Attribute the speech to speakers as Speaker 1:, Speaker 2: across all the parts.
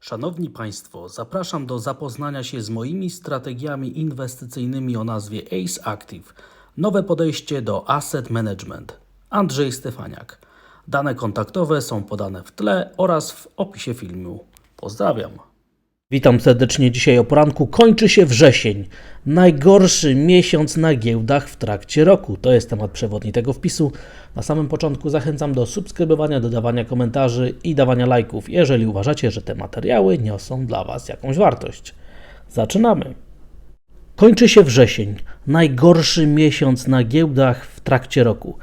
Speaker 1: Szanowni Państwo, zapraszam do zapoznania się z moimi strategiami inwestycyjnymi o nazwie ACE Active. Nowe podejście do asset management. Andrzej Stefaniak. Dane kontaktowe są podane w tle oraz w opisie filmu. Pozdrawiam. Witam serdecznie. Dzisiaj o poranku kończy się wrzesień. Najgorszy miesiąc na giełdach w trakcie roku. To jest temat przewodni tego wpisu. Na samym początku zachęcam do subskrybowania, dodawania komentarzy i dawania lajków, jeżeli uważacie, że te materiały niosą dla Was jakąś wartość. Zaczynamy. Kończy się wrzesień, najgorszy miesiąc na giełdach w trakcie roku.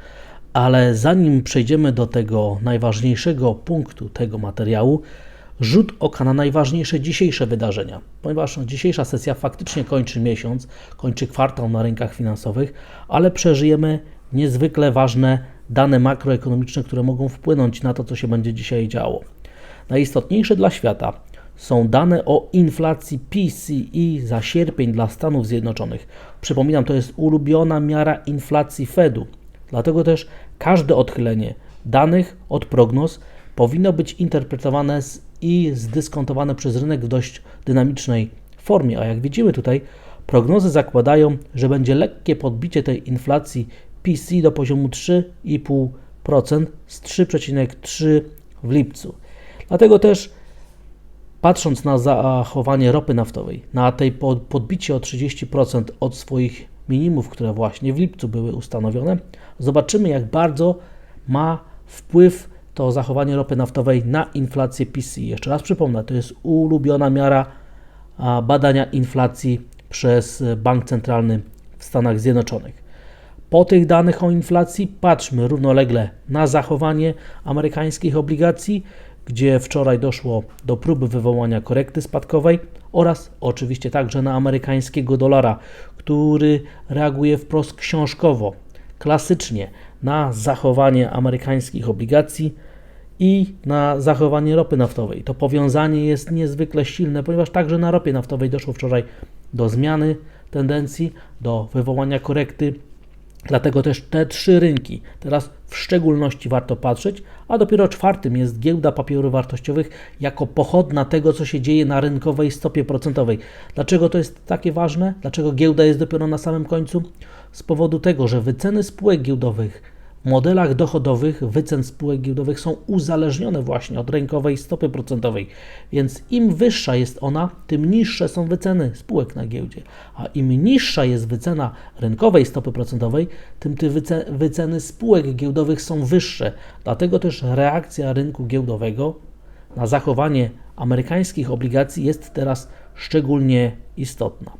Speaker 1: Ale zanim przejdziemy do tego najważniejszego punktu tego materiału, rzut oka na najważniejsze dzisiejsze wydarzenia, ponieważ dzisiejsza sesja faktycznie kończy miesiąc, kończy kwartał na rynkach finansowych, ale przeżyjemy niezwykle ważne dane makroekonomiczne, które mogą wpłynąć na to, co się będzie dzisiaj działo. Najistotniejsze dla świata są dane o inflacji PCE za sierpień dla Stanów Zjednoczonych. Przypominam, to jest ulubiona miara inflacji Fedu. Dlatego też każde odchylenie danych od prognoz powinno być interpretowane z, i zdyskontowane przez rynek w dość dynamicznej formie. A jak widzimy tutaj, prognozy zakładają, że będzie lekkie podbicie tej inflacji PC do poziomu 3,5% z 3,3% w lipcu. Dlatego też patrząc na zachowanie ropy naftowej, na tej pod- podbicie o 30% od swoich minimów, które właśnie w lipcu były ustanowione, zobaczymy jak bardzo ma wpływ to zachowanie ropy naftowej na inflację PC. Jeszcze raz przypomnę, to jest ulubiona miara badania inflacji przez Bank Centralny w Stanach Zjednoczonych. Po tych danych o inflacji patrzmy równolegle na zachowanie amerykańskich obligacji, gdzie wczoraj doszło do próby wywołania korekty spadkowej oraz oczywiście także na amerykańskiego dolara, który reaguje wprost książkowo, klasycznie na zachowanie amerykańskich obligacji i na zachowanie ropy naftowej. To powiązanie jest niezwykle silne, ponieważ także na ropie naftowej doszło wczoraj do zmiany tendencji, do wywołania korekty. Dlatego też te trzy rynki teraz w szczególności warto patrzeć, a dopiero czwartym jest giełda papierów wartościowych jako pochodna tego, co się dzieje na rynkowej stopie procentowej. Dlaczego to jest takie ważne? Dlaczego giełda jest dopiero na samym końcu? Z powodu tego, że wyceny spółek giełdowych modelach dochodowych wycen spółek giełdowych są uzależnione właśnie od rynkowej stopy procentowej, więc im wyższa jest ona, tym niższe są wyceny spółek na giełdzie, a im niższa jest wycena rynkowej stopy procentowej, tym te wyce- wyceny spółek giełdowych są wyższe. Dlatego też reakcja rynku giełdowego na zachowanie amerykańskich obligacji jest teraz szczególnie istotna.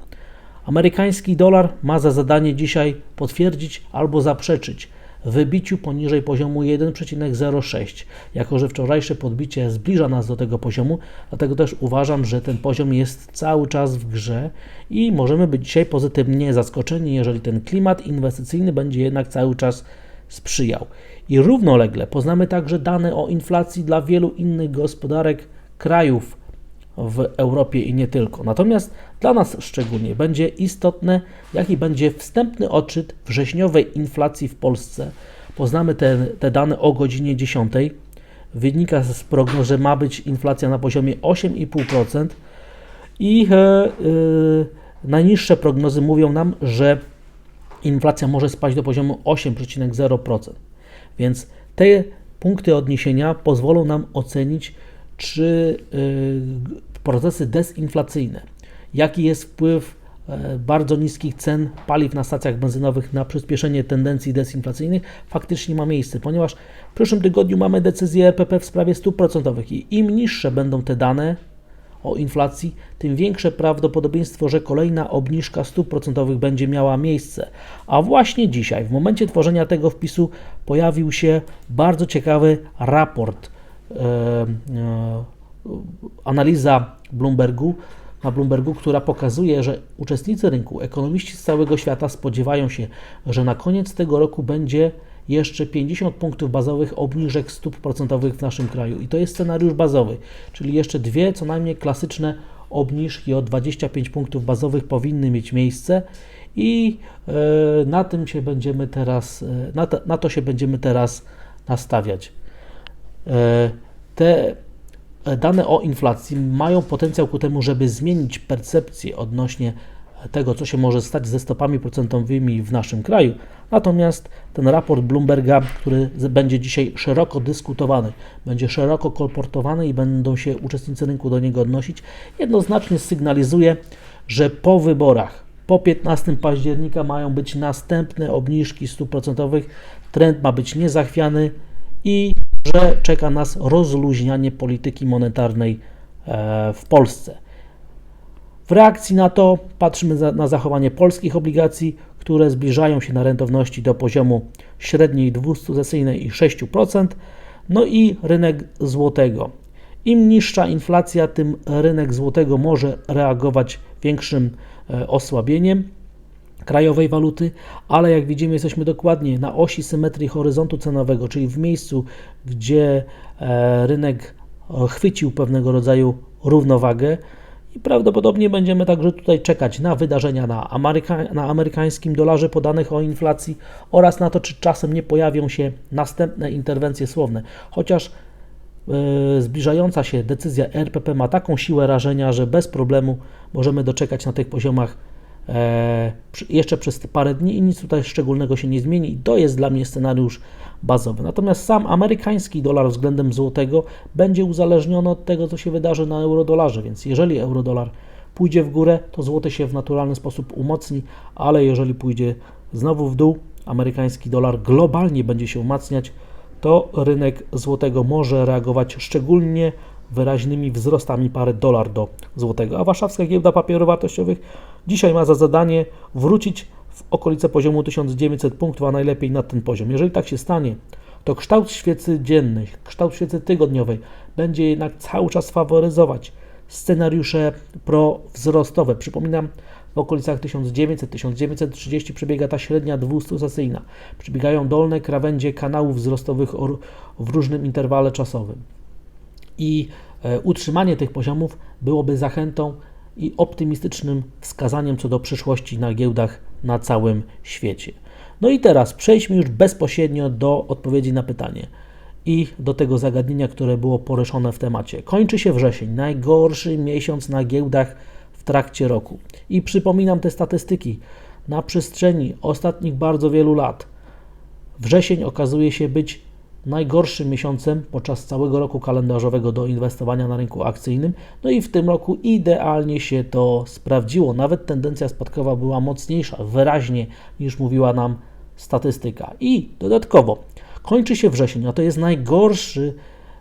Speaker 1: Amerykański dolar ma za zadanie dzisiaj potwierdzić albo zaprzeczyć wybiciu poniżej poziomu 1,06. Jako, że wczorajsze podbicie zbliża nas do tego poziomu, dlatego też uważam, że ten poziom jest cały czas w grze i możemy być dzisiaj pozytywnie zaskoczeni, jeżeli ten klimat inwestycyjny będzie jednak cały czas sprzyjał. I równolegle poznamy także dane o inflacji dla wielu innych gospodarek krajów w Europie i nie tylko. Natomiast dla nas szczególnie będzie istotne, jaki będzie wstępny odczyt wrześniowej inflacji w Polsce. Poznamy te, te dane o godzinie 10. Wynika z prognoz, że ma być inflacja na poziomie 8,5% i e, e, najniższe prognozy mówią nam, że inflacja może spaść do poziomu 8,0%. Więc te punkty odniesienia pozwolą nam ocenić, czy y, procesy dezinflacyjne, jaki jest wpływ e, bardzo niskich cen paliw na stacjach benzynowych na przyspieszenie tendencji dezinflacyjnych faktycznie ma miejsce, ponieważ w przyszłym tygodniu mamy decyzję RPP w sprawie stóp procentowych i im niższe będą te dane o inflacji, tym większe prawdopodobieństwo, że kolejna obniżka stóp procentowych będzie miała miejsce. A właśnie dzisiaj, w momencie tworzenia tego wpisu, pojawił się bardzo ciekawy raport e, e, analiza Bloombergu, na Bloombergu, która pokazuje, że uczestnicy rynku, ekonomiści z całego świata spodziewają się, że na koniec tego roku będzie jeszcze 50 punktów bazowych obniżek stóp procentowych w naszym kraju. I to jest scenariusz bazowy, czyli jeszcze dwie co najmniej klasyczne obniżki o 25 punktów bazowych powinny mieć miejsce i e, na tym się będziemy teraz, e, na, to, na to się będziemy teraz nastawiać. E, te dane o inflacji mają potencjał ku temu, żeby zmienić percepcję odnośnie tego, co się może stać ze stopami procentowymi w naszym kraju. Natomiast ten raport Bloomberga, który będzie dzisiaj szeroko dyskutowany, będzie szeroko kolportowany i będą się uczestnicy rynku do niego odnosić, jednoznacznie sygnalizuje, że po wyborach, po 15 października mają być następne obniżki stóp procentowych, trend ma być niezachwiany i że czeka nas rozluźnianie polityki monetarnej e, w Polsce. W reakcji na to patrzymy na zachowanie polskich obligacji, które zbliżają się na rentowności do poziomu średniej 200-sesyjnej i 6%, no i rynek złotego. Im niższa inflacja, tym rynek złotego może reagować większym e, osłabieniem krajowej waluty, ale jak widzimy, jesteśmy dokładnie na osi symetrii horyzontu cenowego, czyli w miejscu, gdzie e, rynek e, chwycił pewnego rodzaju równowagę i prawdopodobnie będziemy także tutaj czekać na wydarzenia na, Ameryka, na amerykańskim dolarze podanych o inflacji oraz na to, czy czasem nie pojawią się następne interwencje słowne. Chociaż e, zbliżająca się decyzja RPP ma taką siłę rażenia, że bez problemu możemy doczekać na tych poziomach jeszcze przez parę dni i nic tutaj szczególnego się nie zmieni. I to jest dla mnie scenariusz bazowy. Natomiast sam amerykański dolar względem złotego będzie uzależniony od tego, co się wydarzy na eurodolarze, więc jeżeli eurodolar pójdzie w górę, to złoty się w naturalny sposób umocni, ale jeżeli pójdzie znowu w dół, amerykański dolar globalnie będzie się umacniać, to rynek złotego może reagować szczególnie wyraźnymi wzrostami pary dolar do złotego. A warszawska giełda papierów wartościowych dzisiaj ma za zadanie wrócić w okolice poziomu 1900 punktów, a najlepiej na ten poziom. Jeżeli tak się stanie, to kształt świecy dziennej, kształt świecy tygodniowej będzie jednak cały czas faworyzować scenariusze prowzrostowe. Przypominam, w okolicach 1900-1930 przebiega ta średnia 200-sesyjna. Przebiegają dolne krawędzie kanałów wzrostowych w różnym interwale czasowym. I e, utrzymanie tych poziomów byłoby zachętą i optymistycznym wskazaniem co do przyszłości na giełdach na całym świecie. No i teraz przejdźmy już bezpośrednio do odpowiedzi na pytanie i do tego zagadnienia, które było poruszone w temacie. Kończy się wrzesień, najgorszy miesiąc na giełdach w trakcie roku. I przypominam te statystyki. Na przestrzeni ostatnich bardzo wielu lat Wrzesień okazuje się być najgorszym miesiącem podczas całego roku kalendarzowego do inwestowania na rynku akcyjnym. No i w tym roku idealnie się to sprawdziło. Nawet tendencja spadkowa była mocniejsza, wyraźnie niż mówiła nam statystyka. I dodatkowo kończy się wrzesień, a to jest najgorszy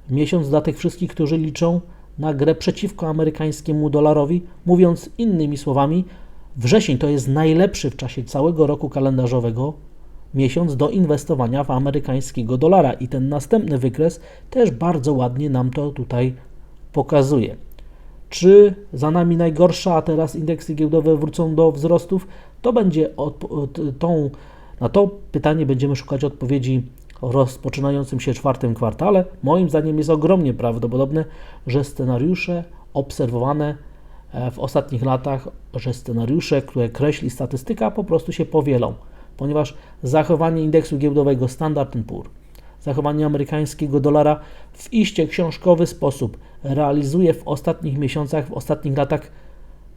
Speaker 1: miesiąc dla tych wszystkich, którzy liczą na grę przeciwko amerykańskiemu dolarowi. Mówiąc innymi słowami, wrzesień to jest najlepszy w czasie całego roku kalendarzowego miesiąc do inwestowania w amerykańskiego dolara i ten następny wykres też bardzo ładnie nam to tutaj pokazuje. Czy za nami najgorsza, a teraz indeksy giełdowe wrócą do wzrostów? To będzie tą, na to pytanie będziemy szukać odpowiedzi w rozpoczynającym się czwartym kwartale. Moim zdaniem jest ogromnie prawdopodobne, że scenariusze obserwowane e, w ostatnich latach, że scenariusze, które kreśli statystyka, po prostu się powielą, ponieważ zachowanie indeksu giełdowego Standard Poor's, zachowanie amerykańskiego dolara w iście książkowy sposób realizuje w ostatnich miesiącach, w ostatnich latach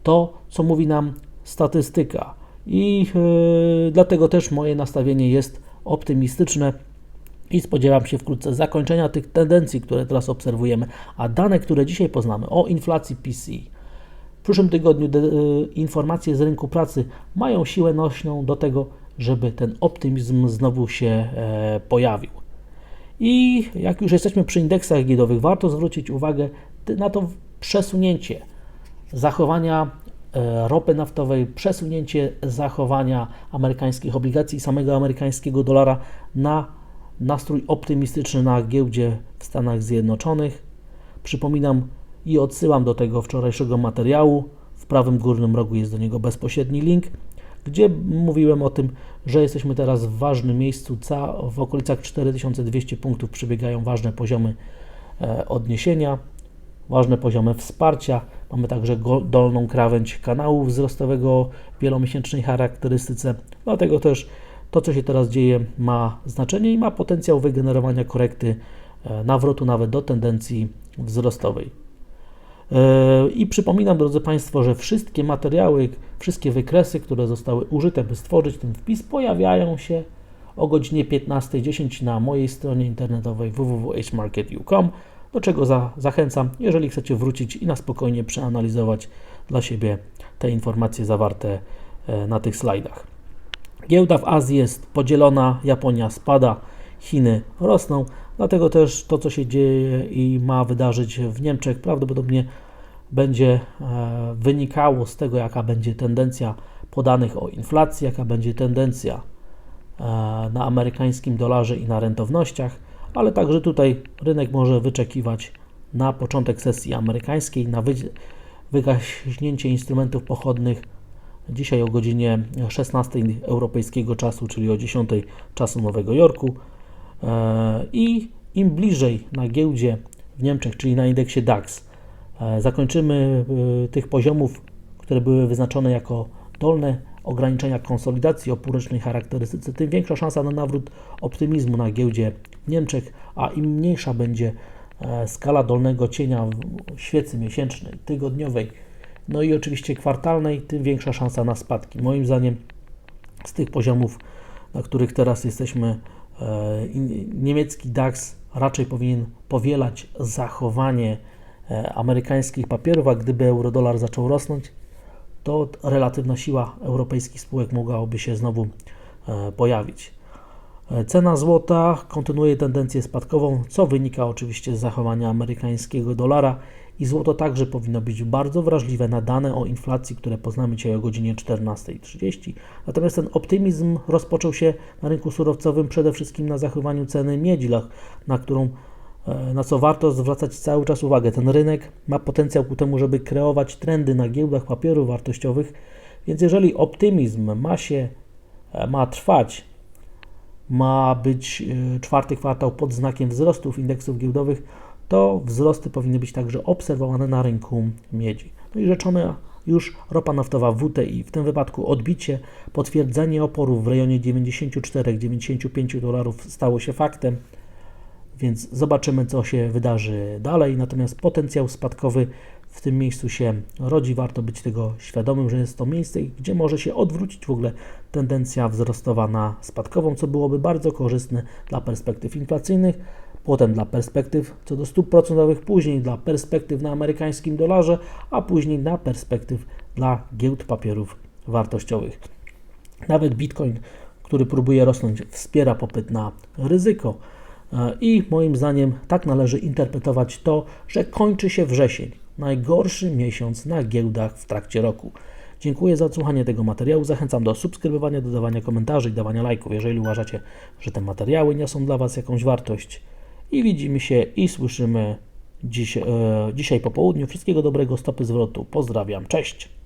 Speaker 1: to, co mówi nam statystyka. I yy, dlatego też moje nastawienie jest optymistyczne i spodziewam się wkrótce zakończenia tych tendencji, które teraz obserwujemy. A dane, które dzisiaj poznamy o inflacji PCE, w przyszłym tygodniu y, informacje z rynku pracy mają siłę nośną do tego, żeby ten optymizm znowu się e, pojawił. I jak już jesteśmy przy indeksach giełdowych, warto zwrócić uwagę na to przesunięcie zachowania e, ropy naftowej, przesunięcie zachowania amerykańskich obligacji i samego amerykańskiego dolara na nastrój optymistyczny na giełdzie w Stanach Zjednoczonych. Przypominam i odsyłam do tego wczorajszego materiału. W prawym górnym rogu jest do niego bezpośredni link, gdzie mówiłem o tym, że jesteśmy teraz w ważnym miejscu. W okolicach 4200 punktów przebiegają ważne poziomy e, odniesienia, ważne poziomy wsparcia. Mamy także dolną krawędź kanału wzrostowego o wielomiesięcznej charakterystyce. Dlatego też to, co się teraz dzieje, ma znaczenie i ma potencjał wygenerowania korekty e, nawrotu nawet do tendencji wzrostowej. E, I przypominam, drodzy Państwo, że wszystkie materiały, wszystkie wykresy, które zostały użyte, by stworzyć ten wpis, pojawiają się o godzinie 15.10 na mojej stronie internetowej www.hmarket.com, do czego za, zachęcam, jeżeli chcecie wrócić i na spokojnie przeanalizować dla siebie te informacje zawarte e, na tych slajdach. Giełda w Azji jest podzielona, Japonia spada, Chiny rosną, dlatego też to, co się dzieje i ma wydarzyć w Niemczech, prawdopodobnie będzie e, wynikało z tego, jaka będzie tendencja podanych o inflacji, jaka będzie tendencja e, na amerykańskim dolarze i na rentownościach, ale także tutaj rynek może wyczekiwać na początek sesji amerykańskiej, na wy, wygaśnięcie instrumentów pochodnych dzisiaj o godzinie 16 europejskiego czasu, czyli o 10 czasu Nowego Jorku. E, I im bliżej na giełdzie w Niemczech, czyli na indeksie DAX, e, zakończymy e, tych poziomów, które były wyznaczone jako dolne ograniczenia konsolidacji o półrocznej charakterystyce, tym większa szansa na nawrót optymizmu na giełdzie w Niemczech, a im mniejsza będzie skala dolnego cienia świecy miesięcznej, tygodniowej, no i oczywiście kwartalnej, tym większa szansa na spadki. Moim zdaniem z tych poziomów, na których teraz jesteśmy, niemiecki DAX raczej powinien powielać zachowanie amerykańskich papierów, a gdyby euro-dolar zaczął rosnąć, to relatywna siła europejskich spółek mogłaby się znowu pojawić. Cena złota kontynuuje tendencję spadkową, co wynika oczywiście z zachowania amerykańskiego dolara i złoto także powinno być bardzo wrażliwe na dane o inflacji, które poznamy dzisiaj o godzinie 14.30. Natomiast ten optymizm rozpoczął się na rynku surowcowym przede wszystkim na zachowaniu ceny miedzi, na którą na co warto zwracać cały czas uwagę. Ten rynek ma potencjał ku temu, żeby kreować trendy na giełdach papierów wartościowych, więc jeżeli optymizm ma się, ma trwać, ma być czwarty kwartał pod znakiem wzrostów indeksów giełdowych, to wzrosty powinny być także obserwowane na rynku miedzi. No i rzeczone już ropa naftowa WTI, w tym wypadku odbicie, potwierdzenie oporu w rejonie 94-95 dolarów stało się faktem, więc zobaczymy, co się wydarzy dalej. Natomiast potencjał spadkowy w tym miejscu się rodzi. Warto być tego świadomym, że jest to miejsce, gdzie może się odwrócić w ogóle tendencja wzrostowa na spadkową, co byłoby bardzo korzystne dla perspektyw inflacyjnych potem dla perspektyw co do stóp procentowych, później dla perspektyw na amerykańskim dolarze, a później na perspektyw dla giełd papierów wartościowych. Nawet Bitcoin, który próbuje rosnąć, wspiera popyt na ryzyko. E, I moim zdaniem tak należy interpretować to, że kończy się wrzesień, najgorszy miesiąc na giełdach w trakcie roku. Dziękuję za odsłuchanie tego materiału. Zachęcam do subskrybowania, dodawania komentarzy i dawania lajków, jeżeli uważacie, że te materiały niosą dla Was jakąś wartość i widzimy się i słyszymy dziś, e, dzisiaj po południu. Wszystkiego dobrego, stopy zwrotu. Pozdrawiam, cześć!